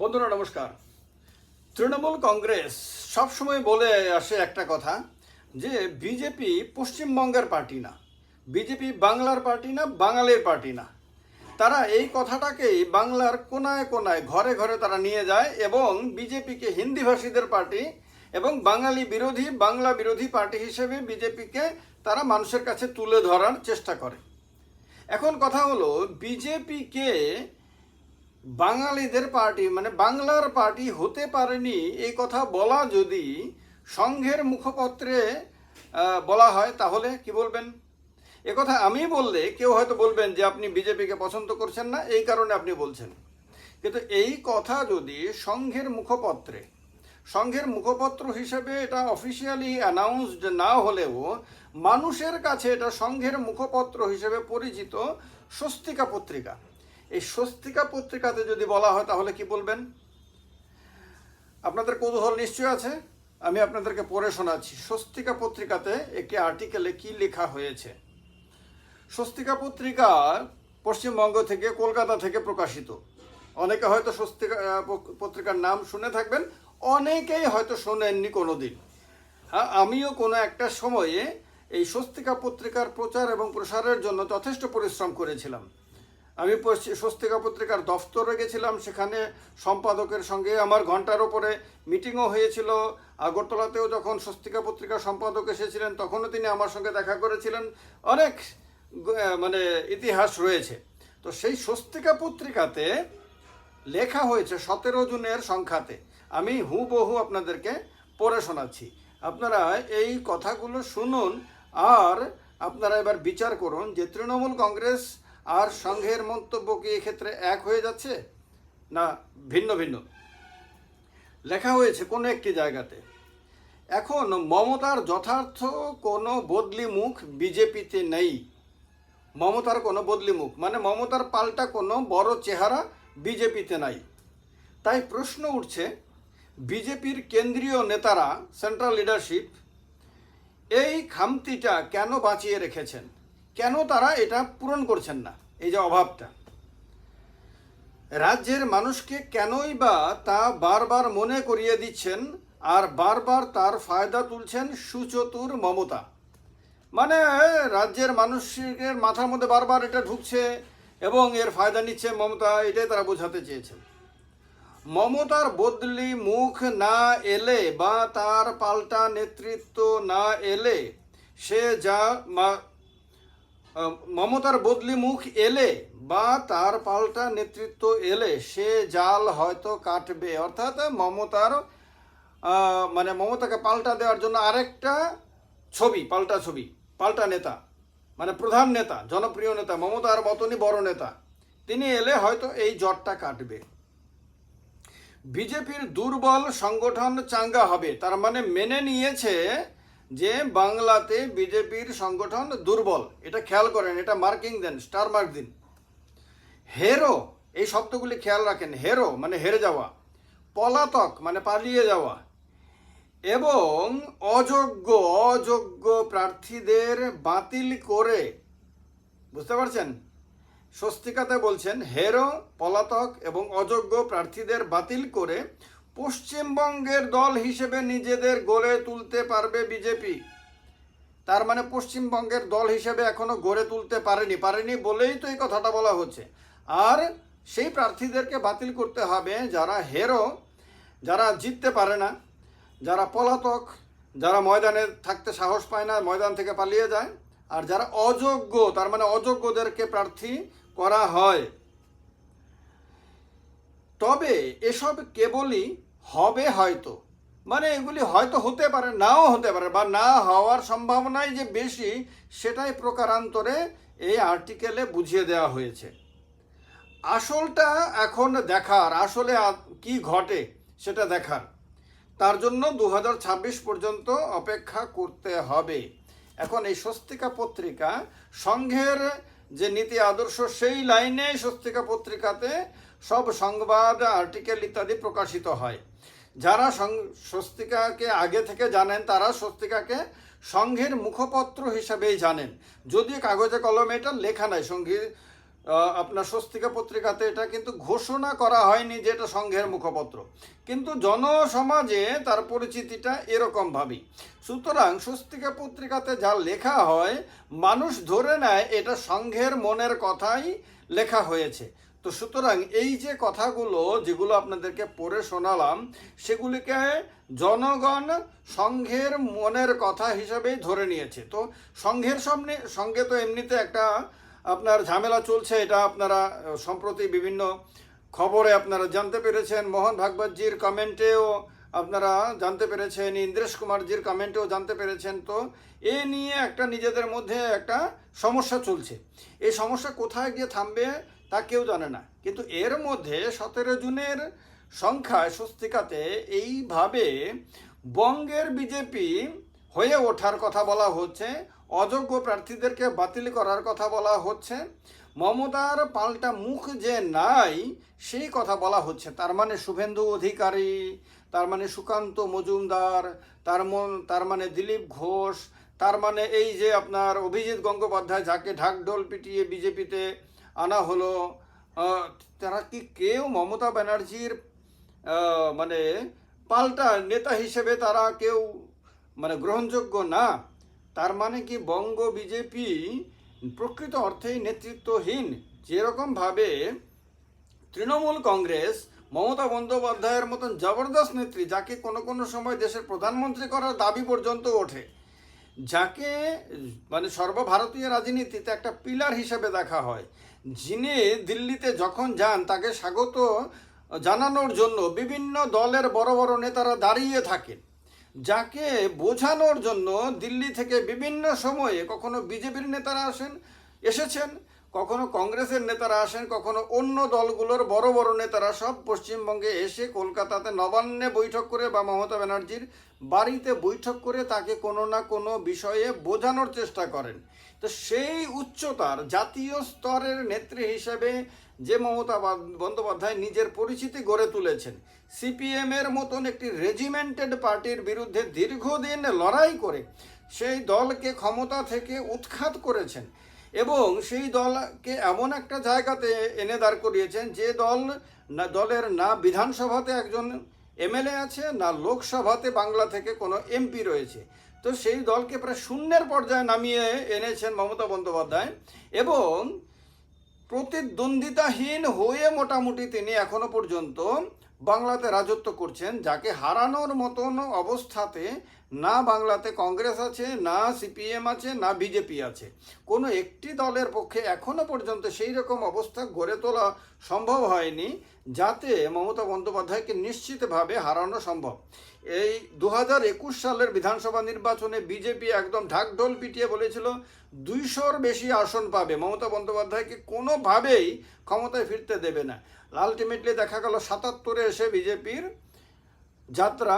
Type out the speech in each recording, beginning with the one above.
বন্ধুরা, নমস্কার। তৃণমূল কংগ্রেস সবসময় বলে আসে একটা কথা যে, বিজেপি পশ্চিমবঙ্গের পার্টি না, বিজেপি বাংলার পার্টি না, বাঙালির পার্টি না। তারা এই কথাটাকেই বাংলার কোনায় কোনায়, ঘরে ঘরে তারা নিয়ে যায় এবং বিজেপিকে হিন্দিভাষীদের পার্টি এবং বাঙালি বিরোধী, বাংলা বিরোধী পার্টি হিসেবে বিজেপিকে তারা মানুষের কাছে তুলে ধরার চেষ্টা করে। এখন কথা হলো, বিজেপিকে বাঙালিদের পার্টি মানে বাংলার পার্টি হতে পারেনি, এই কথা বলা যদি সংঘের মুখপত্রে বলা হয়, তাহলে কি বলবেন? কথা আমি বললে কেউ হয়তো বলবেন যে আপনি বিজেপিকে পছন্দ করছেন না, এই কারণে আপনি বলছেন। কিন্তু এই কথা যদি সংঘের মুখপত্রে, সংঘের মুখপত্র হিসেবে এটা অফিসিয়ালি অ্যানাউন্সড না হলেও মানুষের কাছে এটা সংঘের মুখপত্র হিসেবে পরিচিত স্বস্তিকা পত্রিকা। এই স্বস্তিকা পত্রিকাতে যদি বলা হয়, তাহলে কি বলবেন? আপনাদের কৌতূহল নিশ্চয় আছে। আমি আপনাদেরকে পড়ে শোনাচ্ছি। স্বস্তিকা পত্রিকাতে একটি আর্টিকেলে কি লেখা হয়েছে? স্বস্তিকা পত্রিকা পশ্চিমবঙ্গ থেকে কলকাতা থেকে প্রকাশিত। অনেকে হয়তো স্বস্তিকা পত্রিকার নাম শুনে থাকবেন, অনেকেই হয়তো শোনেননি কোনো দিন হ্যাঁ আমিও কোনো একটা সময়ে এই স্বস্তিকা পত্রিকার প্রচার এবং প্রসারের জন্য যথেষ্ট পরিশ্রম করেছিলাম। আমি স্বস্তিকা পত্রিকার দফতরে গেছিলাম, সেখানে সম্পাদকের সঙ্গে আমার ঘণ্টার ওপরে মিটিংও হয়েছিল। আগরতলাতেও যখন স্বস্তিকা পত্রিকার সম্পাদক এসেছিলেন, তখনও তিনি আমার সঙ্গে দেখা করেছিলেন। অনেক মানে ইতিহাস রয়েছে। তো সেই স্বস্তিকা পত্রিকাতে লেখা হয়েছে সতেরো জুনের সংখ্যাতে। আমি হুবহু আপনাদেরকে পড়ে শোনাচ্ছি। আপনারা এই কথাগুলো শুনুন আর আপনারা এবার বিচার করুন যে তৃণমূল কংগ্রেস আর সংঘের মন্তব্য কি এক্ষেত্রে এক হয়ে যাচ্ছে? না, ভিন্ন ভিন্ন। লেখা হয়েছে কোনো একটি জায়গাতে, এখন মমতার যথার্থ কোনো বদলি মুখ বিজেপিতে নেই। মমতার কোনো বদলি মুখ মানে মমতার পাল্টা কোনো বড় চেহারা বিজেপিতে নাই। তাই প্রশ্ন উঠছে, বিজেপির কেন্দ্রীয় নেতারা সেন্ট্রাল লিডারশিপ এই খামতিটা কেন বাঁচিয়ে রেখেছেন? কেন তারা এটা পূরণ করছেন না? এই যে অভাবটা। রাজ্যের মানুষকে কেনই বা তা বারবার মনে করিয়ে দিচ্ছেন আর বারবার তার ফায়দা তুলছেন সুচতুর মমতা। মানে রাজ্যের মানুষের মাথার মধ্যে বারবার এটা ঢুকছে এবং এর ফায়দা নিচ্ছে মমতা, এটাই তারা বোঝাতে চেয়েছেন। মমতার বদলি মুখ না এলে বা তার পাল্টা নেতৃত্ব না এলে সে যা মমতার বদলি মুখ এলে বা তার পাল্টা নেতৃত্ব এলে সে জাল হয়তো কাটবে। অর্থাৎ মমতার মানে মমতাকে পাল্টা দেওয়ার জন্য আরেকটা ছবি, পাল্টা ছবি, পাল্টা নেতা মানে প্রধান নেতা, জনপ্রিয় নেতা, মমতার মতনই বড় নেতা, তিনি এলে হয়তো এই জটটা কাটবে। বিজেপির দুর্বল সংগঠন চাঙ্গা হবে, তার মানে মেনে নিয়েছে যে বাংলাতে বিজেপির সংগঠন দুর্বল, এটা খেয়াল করেন, এটা মার্কিং দেন, স্টার মার্ক দিন। হেরো, এই শব্দগুলি খেয়াল রাখেন, হেরো মানে হেরে যাওয়া, পলাতক মানে পালিয়ে যাওয়া, এবং অযোগ্য অযোগ্য প্রার্থীদের বাতিল করে, বুঝতে পারছেন? স্বস্তিকাতে বলছেন, হেরো, পলাতক এবং অযোগ্য প্রার্থীদের বাতিল করে পশ্চিমবঙ্গের দল হিসেবে নিজেদের গড়ে তুলতে পারবে বিজেপি। তার মানে পশ্চিমবঙ্গের দল হিসেবে এখনও গড়ে তুলতে পারেনি। পারেনি বলেই তো এই কথাটা বলা হচ্ছে। আর সেই প্রার্থীদেরকে বাতিল করতে হবে যারা হেরো, যারা জিততে পারে না, যারা পলাতক, যারা ময়দানে থাকতে সাহস পায় না, ময়দান থেকে পালিয়ে যায়, আর যারা অযোগ্য, তার মানে অযোগ্যদেরকে প্রার্থী করা হয়। তবে এসব কেবলই হবে হয়তো। মানে এগুলি হয়তো হতে পারে, নাও হতে পারে, বা না হওয়ার সম্ভাবনাই যে বেশি, সেটাই প্রকারান্তরে এই আর্টিকেলে বুঝিয়ে দেওয়া হয়েছে। আসলটা এখন দেখার, আসলে কি ঘটে সেটা দেখার। তার জন্য দু হাজার ছাব্বিশ পর্যন্ত অপেক্ষা করতে হবে। এখন এই স্বস্তিকা পত্রিকা, সংঘের যে নীতি আদর্শ, সেই লাইনে স্বস্তিকা পত্রিকাতে সব সংবাদ আর্টিকেল ইত্যাদি প্রকাশিত হয়। যারা স্বস্তিকাকে আগে থেকে জানেন, তারা স্বস্তিকাকে সংঘের মুখপত্র হিসাবেই জানেন। যদিও কাগজে কলমে এটা লেখা নাই, সঙ্গী আপনার স্বস্তিকা পত্রিকাতে এটা কিন্তু ঘোষণা করা হয়নি যে এটা সংঘের মুখপত্র। কিন্তু জনসমাজে তার পরিচিতিটা এরকম ভাবেই সুতরাং স্বস্তিকা পত্রিকাতে যা লেখা হয়, মানুষ ধরে নেয় এটা সংঘের মনের কথাই লেখা হয়েছে। তো সুতরাং এই যে কথাগুলো যেগুলো আপনাদেরকে পড়ে শোনালাম, সেগুলিকে জনগণ সংঘের মনের কথা হিসাবেই ধরে নিয়েছে। তো সংঘের সামনে, সঙ্গে তো এমনিতে একটা আপনার ঝামেলা চলছে, এটা আপনারা, সম্প্রতি বিভিন্ন খবরে আপনারা জানতে পেরেছেন। মোহন ভাগবতজির কমেন্টেও আপনারা জানতে পেরেছেন, ইন্দ্রেশ কুমারজির কমেন্টেও জানতে পেরেছেন তো, এ নিয়ে একটা নিজেদের মধ্যে একটা সমস্যা চলছে। এই সমস্যা কোথায় গিয়ে থামবে তা কেউ জানে না। কিন্তু এর মধ্যে সতেরো জুনের সংখ্যায় স্বস্তিকাতে এইভাবে বঙ্গের বিজেপি হয়ে ওঠার কথা বলা হচ্ছে, অযোগ্য প্রার্থীদেরকে বাতিল করার কথা বলা হচ্ছে মমতার পাল্টা মুখ যে নাই, সেই কথা বলা হচ্ছে। তার মানে শুভেন্দু অধিকারী, তার মানে সুকান্ত মজুমদার, তার মন, তার মানে দিলীপ ঘোষ, তার মানে এই যে আপনার অভিজিৎ গঙ্গোপাধ্যায় যাকে ঢাকঢোল পিটিয়ে বিজেপিতে আনা হলো তারা কি কেউ মমতা ব্যানার্জির মানে পাল্টা নেতা হিসেবে তারা কেউ মানে গ্রহণযোগ্য না? তার মানে কি বঙ্গ বিজেপি প্রকৃত অর্থেই নেতৃত্বহীন যেরকমভাবে তৃণমূল কংগ্রেস, মমতা বন্দ্যোপাধ্যায়ের মতন জবরদস্ত নেত্রী, যাকে কোনো কোনো সময় দেশের প্রধানমন্ত্রী করার দাবি পর্যন্ত ওঠে, যাকে মানে সর্বভারতীয় রাজনীতিতে একটা পিলার হিসেবে দেখা হয়, যিনি দিল্লিতে যখন যান, তাকে স্বাগত জানানোর জন্য বিভিন্ন দলের বড় বড় নেতারা দাঁড়িয়ে থাকেন। যাকে বোঝানোর জন্য দিল্লি থেকে বিভিন্ন সময়ে কখনো বিজেপির নেতারা আসেন এসেছেন। কখনো কংগ্রেসের নেতারা আসেন, কখনো অন্য দলগুলোর বড় বড় নেতারা সব পশ্চিমবঙ্গে এসে কলকাতাতে নবান্নে বৈঠক করে বা মমতা ব্যানার্জির বাড়িতে বৈঠক করে তাকে কোনো না কোনো বিষয়ে বোঝানোর চেষ্টা করেন। তো সেই উচ্চতার জাতীয় স্তরের নেত্রী হিসেবে যে মমতা বন্দ্যোপাধ্যায় নিজের পরিচিতি গড়ে তুলেছেন সিপিএম এর মতন একটি রেজিমেন্টেড পার্টির বিরুদ্ধে দীর্ঘদিন লড়াই করে সেই দলকে ক্ষমতা থেকে উৎখাত করেছেন। এবং সেই দলকে এমন একটা জায়গাতে এনে দাঁড় করিয়েছেন যে দল না, দলের না বিধানসভাতে একজন এমএলএ আছে, না লোকসভাতে বাংলা থেকে কোনো এমপি রয়েছে। তো সেই দলকে প্রায় শূন্যের পর্যায়ে নামিয়ে এনেছেন মমতা বন্দ্যোপাধ্যায় এবং প্রতিদ্বন্দ্বিতাহীন হয়ে মোটামুটি তিনি এখনও পর্যন্ত বাংলাতে রাজত্ব করছেন, যাকে হারানোর মতন অবস্থাতে না বাংলাতে কংগ্রেস আছে, না সিপিএম আছে, না বিজেপি আছে। কোনো একটি দলের পক্ষে এখনও পর্যন্ত সেই রকম অবস্থা গড়ে তোলা সম্ভব হয়নি, যাতে মমতা বন্দ্যোপাধ্যায়কে নিশ্চিতভাবে হারানো সম্ভব। এই দু হাজার একুশ সালের বিধানসভা নির্বাচনে বিজেপি একদম ঢাকঢোল পিটিয়ে বলেছিল, দুইশোর বেশি আসন পাবে। মমতা বন্দ্যোপাধ্যায়কে কোনোভাবেই ক্ষমতায় ফিরতে দেবে না। আলটিমেটলি দেখা গেল সাতাত্তরে এসে বিজেপির যাত্রা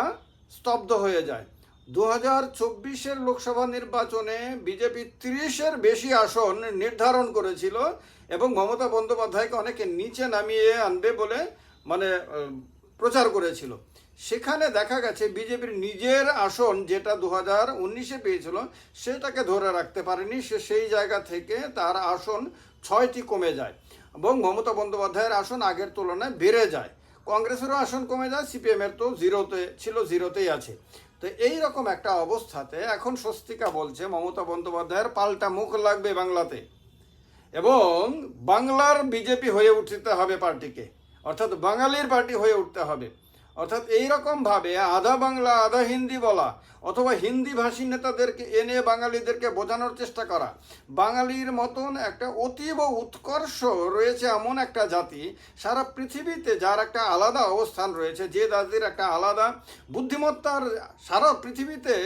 স্তব্ধ হয়ে যায়। দু হাজার চব্বিশের লোকসভা নির্বাচনে বিজেপি তিরিশের বেশি আসন নির্ধারণ করেছিল এবং মমতা বন্দ্যোপাধ্যায়কে অনেকে নিচে নামিয়ে আনবে বলে মানে প্রচার করেছিল। সেখানে দেখা গেছে বিজেপির নিজের আসন যেটা দু হাজার উনিশে পেয়েছিল, সেটাকে ধরে রাখতে পারেনি। সে সেই জায়গা থেকে তার আসন ছয়টি কমে যায় এবং মমতা বন্দ্যোপাধ্যায়ের আসন আগের তুলনায় বেড়ে যায়। কংগ্রেসেরও আসন কমে যায়, সিপিএমের তো জিরোতে, ছিল জিরোতেই আছে। তো এই রকম একটা অবস্থাতে এখন স্বস্তিকা বলছে মমতা বন্দ্যোপাধ্যায়ের পাল্টা মুখ লাগবে বাংলাতে। এবং বাংলার বিজেপি হয়ে উঠতে হবে পার্টিকে। অর্থাৎ বাঙালির পার্টি হয়ে উঠতে হবে। অর্থাৎ এইরকমভাবে আধা বাংলা, আধা হিন্দি বলা, অথবা হিন্দি ভাষী নেতাদেরকে, এনে বাঙালিদেরকে বোঝানোর চেষ্টা করা। বাঙালির মতন একটা অতীব উৎকর্ষ রয়েছে এমন একটা জাতি, সারা পৃথিবীতে যার একটা আলাদা অবস্থান রয়েছে, যে জাতির একটা আলাদা বুদ্ধিমত্তার সারা পৃথিবীতে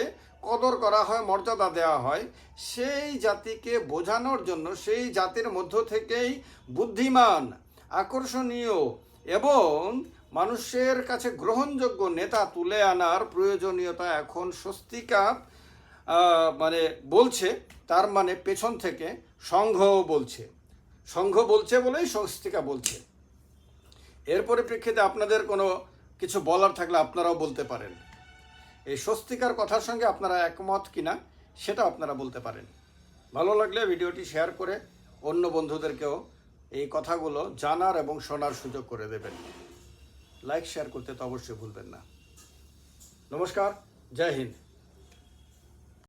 কদর করা হয়, মর্যাদা দেওয়া হয়, সেই জাতিকে বোঝানোর জন্য, সেই জাতির মধ্য থেকেই বুদ্ধিমান, আকর্ষণীয় এবং মানুষের কাছে গ্রহণযোগ্য নেতা তুলে আনার প্রয়োজনীয়তা এখন স্বস্তিকা মানে বলছে, তার মানে পেছন থেকে সংঘও বলছে। সংঘ বলছে বলেই স্বস্তিকা বলছে। এর পরিপ্রেক্ষিতে আপনাদের কোনো কিছু বলার থাকলে আপনারাও বলতে পারেন। এই স্বস্তিকার কথার সঙ্গে আপনারা একমত কিনা সেটা আপনারা বলতে পারেন। ভালো লাগলে ভিডিওটি শেয়ার করে অন্য বন্ধুদেরকেও এই কথাগুলো জানার এবং শোনার সুযোগ করে দেবেন। লাইক শেয়ার করতে তো অবশ্যই ভুলবেন না। নমস্কার জয় হিন্দ।